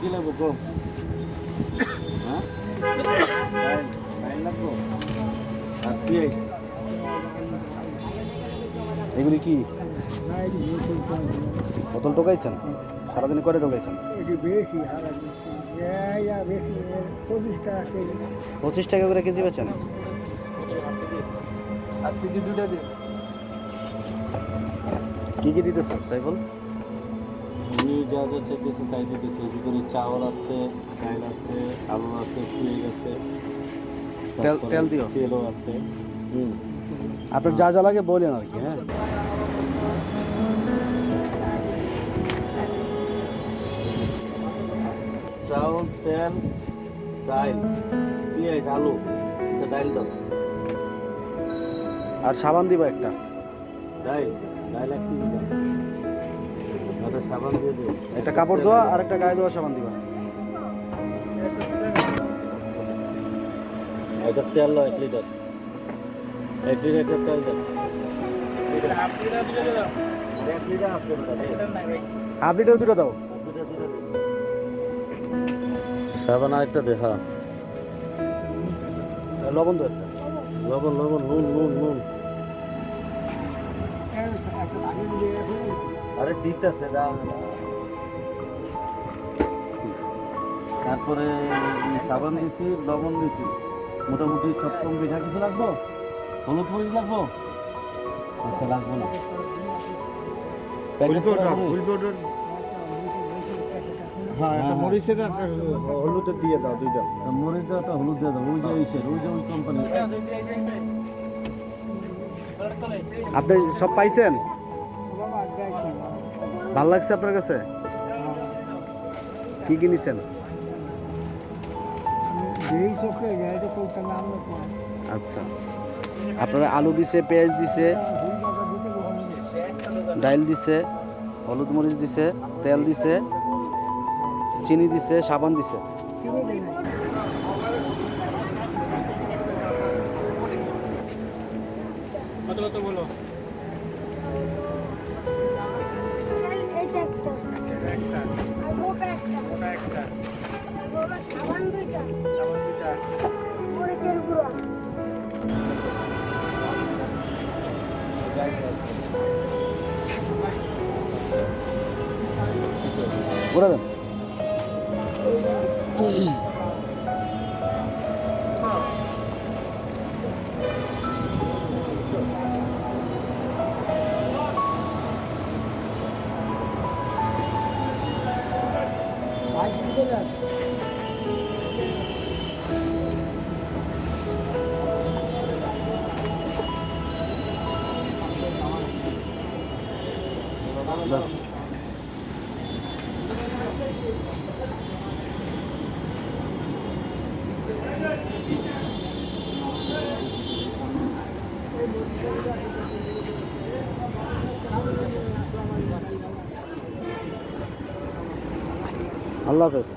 কি লাগবো গো হ্যাঁ লাগবো আর কি এগুলি কি বোতল টোকাইছেন সারাদিনে করে বেশি পঁচিশ টাকা করে কেজি দিন। কি কি দিতেছেন সাইফুল? উনি যা যা চাইতেছে তাই দিতেছে ভিতরে চাউল আছে ডাইল আছে আলু আছে পেঁয়াজ আছে তেল- তেল দিও। তেলও আছে। হুম। আপনার যা যা লাগে বলেন আর কি হ্যাঁ। চাউল তেল ডাইল পেঁয়াজ আলু ডাইল দাও। আর সাবান দিবা একটা। ডাইল ডাইল এক কেজি দাও। একটা সাবান দিয়ে দিও। একটা কাপড় দেওয়া আর একটা গায়ে দেওয়া সাবান দিবা। একটা তেল দাও এক লিটার। এক লিটার তেল দাও। হাফ লিটার দুটো দাও। সাবান আরেকটা দেখা লবণ দাও একটা। লবণ লবণ নুন নুন নুন। দাও। তারপরে সাবান দিছি লবণ দিছি। মোটামুটি সব কম পিঠা কিছু লাগবো? হলুদ মরিচ লাগবো? আচ্ছা লাগবো না। প্যাকেট হ্যাঁ মরিচের একটা হলুদের দিয়ে দাও দুইটা। মরিচ হলুদ দিয়ে দাও। ওই যে ইসের ওই যে ওই কোম্পানি আপনি সব পাইছেন? ভালো লাগছে আপনার কাছে? কি কি নিছেন যেই চোখে গাড়িটা করতে নাম আচ্ছা। আপনারা আলু দিছে, পেঁয়াজ দিছে, ডাইল দিছে, হলুদ মরিচ দিছে, তেল দিছে, চিনি দিছে, সাবান দিছে। এইটা করে দেন। আজ দিতে আল্লাহ হাফেজ।